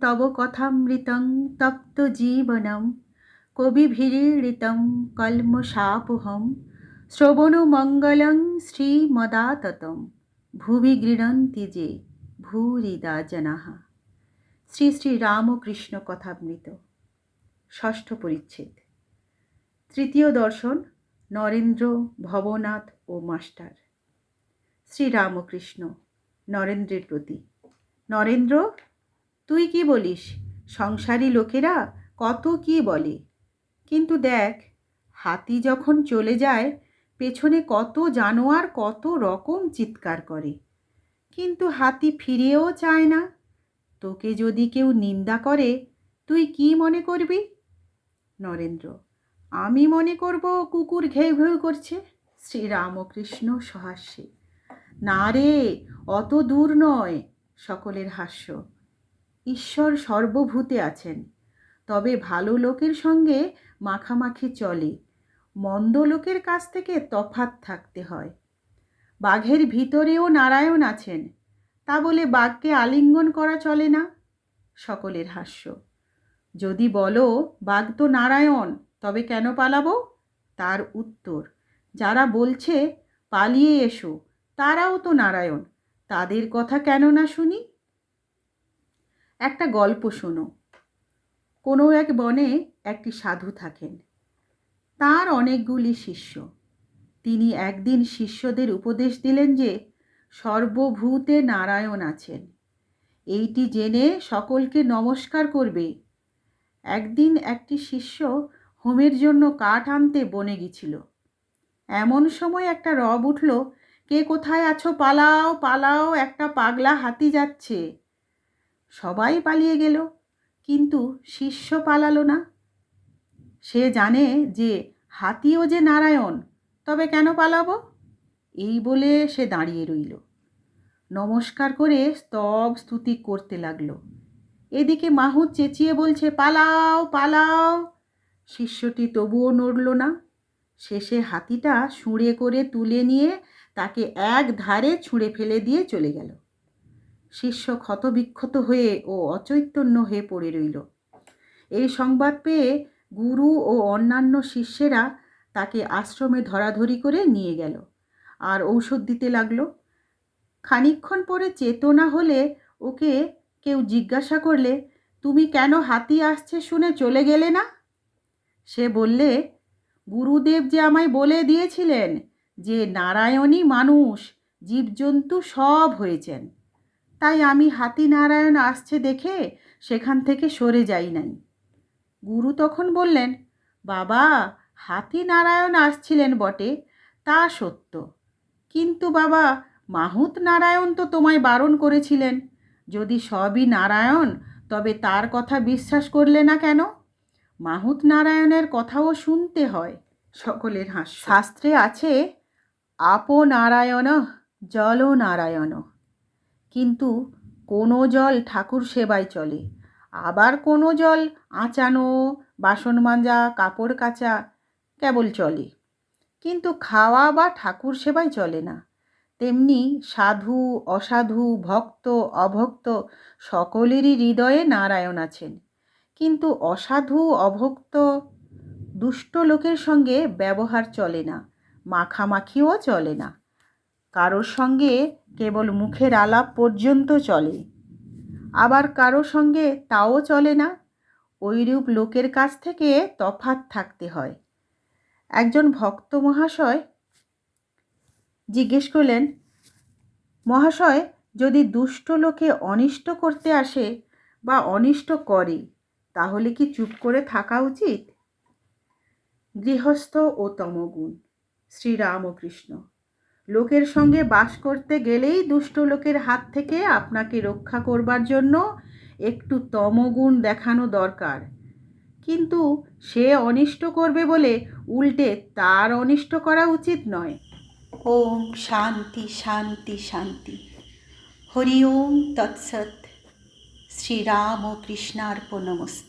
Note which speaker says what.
Speaker 1: তব কথামৃতং তপ্ত জীবনম কবিভিড়িতং কল্মষাপহম, শ্রবণমঙ্গলং শ্রীমদাততম, ভুবি গৃণন্তি যে ভূরিদা জনাঃ শ্রী শ্রী রামকৃষ্ণ কথামৃত। ষষ্ঠ পরিচ্ছেদ। তৃতীয় দর্শন, নরেন্দ্র, ভবনাথ ও মাস্টার। শ্রীরামকৃষ্ণ নরেন্দ্রের প্রতি। নরেন্দ্র তুই কি বলিস? সংসারী লোকেরা কত কি বলে। কিন্তু দেখ, হাতি যখন চলে যায়, পেছনে কত জানোয়ার কত রকম চিৎকার করে। কিন্তু হাতি ফিরেও চায় না। তোকে যদি কেউ নিন্দা করে, তুই কি মনে করবি? নরেন্দ্র, আমি মনে করব কুকুর ঘেউ ঘেউ করছে। শ্রীরামকৃষ্ণ সহাস্যে, না রে, অত দূর নয়। সকলের হাস্য। ঈশ্বর সর্বভূতে আছেন। তবে ভালো লোকের সঙ্গে মাখামাখি চলে। মন্দ লোকের কাছ থেকে তফাত থাকতে হয়। বাঘের ভিতরেও নারায়ণ আছেন। তা বলে বাঘকে আলিঙ্গন করা চলে না? সকলের হাস্য। যদি বলো, বাঘ তো নারায়ণ, তবে কেন পালাবো? তার উত্তর, যারা বলছে, পালিয়ে এসো, তারাও তো নারায়ণ। তাদের কথা কেন না শুনি? একটা গল্প শোনো। কোনো এক বনে একটি সাধু থাকেন। তার অনেকগুলি শিষ্য। তিনি একদিন শিষ্যদের উপদেশ দিলেন যে, সর্বভূতে নারায়ণ আছেন। এইটি জেনে সকলকে নমস্কার করবে। একদিন একটি শিষ্য হোমের জন্য কাঠ আনতে বনে গেছিল এমন সময় একটা রব উঠল, কে কোথায় আছো? পালাও পালাও, একটা পাগলা হাতি যাচ্ছে। সবাই পালিয়ে গেল, কিন্তু শিষ্য পালালো না। সে জানে যে হাতিও যে নারায়ণ, তবে কেন পালাবো? এই বলে সে দাঁড়িয়ে রইল। নমস্কার করে স্তব স্তুতি করতে লাগল। এদিকে মাহুত চেঁচিয়ে বলছে, পালাও পালাও। শিষ্যটি তবুও নড়ল না। শেষে হাতিটা সুঁড়ে করে তুলে নিয়ে তাকে এক ধারে ছুঁড়ে ফেলে দিয়ে চলে গেল। শিষ্য ক্ষতবিক্ষত হয়ে ও অচৈতন্য হয়ে পড়ে রইল। এই সংবাদ পেয়ে গুরু ও অন্যান্য শিষ্যেরা তাকে আশ্রমে ধরাধরি করে নিয়ে গেল। আর ঔষধ দিতে লাগল। খানিক্ষণ পরে চেতনা হলে ওকে কেউ জিজ্ঞাসা করলে, তুমি কেন হাতি আসছে শুনে চলে গেলে না? সে বললে, গুরুদেব যে আমায় বলে দিয়েছিলেন যে নারায়ণই মানুষ, জীবজন্তু সব হয়েছেন। তাই আমি হাতি নারায়ণ আসছে দেখে সেখান থেকে সরে যাই নাই। গুরু তখন বললেন, বাবা হাতি নারায়ণ আসছিলেন বটে, তা সত্য। কিন্তু বাবা, মাহুত নারায়ণ তো তোমায় বারণ করেছিলেন। যদি সবই নারায়ণ, তবে তার কথা বিশ্বাস করলে না কেন? মাহুত নারায়ণের কথাও শুনতে হয় সকলের হাস শাস্ত্রে আছে, আপ নারায়ণ, জল নারায়ণ। কিন্তু কোনো জল ঠাকুর সেবায় চলে। আবার কোনো জল আঁচানো, বাসন মাজা, কাপড় কাচা কেবল চলে। কিন্তু খাওয়া বা ঠাকুর সেবায় চলে না। তেমনি সাধু, অসাধু, ভক্ত, অভক্ত সকলেরই হৃদয়ে নারায়ণ আছেন। কিন্তু অসাধু, অভক্ত দুষ্ট লোকের সঙ্গে ব্যবহার চলে না, মাখামাখিও চলে না। কারোর সঙ্গে কেবল মুখের আলাপ পর্যন্ত চলে। আবার কারও সঙ্গে তাও চলে না। ওইরূপ লোকের কাছ থেকে তফাত থাকতে হয়। একজন ভক্ত মহাশয় জিজ্ঞেস করলেন, মহাশয়, যদি দুষ্ট লোকে অনিষ্ট করতে আসে বা অনিষ্ট করে, তাহলে কি চুপ করে থাকা উচিত? গৃহস্থ ও তমগুণ, শ্রীরামকৃষ্ণ। লোকের সঙ্গে বাস করতে গেলেই দুষ্ট লোকের হাত থেকে আপনাকে রক্ষা করবার জন্য একটু তমগুণ দেখানো দরকার। কিন্তু সে অনিষ্ট করবে বলে উল্টে তার অনিষ্ট করা উচিত নয়। ওম শান্তি শান্তি শান্তি। হরি ওম তৎসৎ। শ্রীরাম ও কৃষ্ণার্পণমস্তু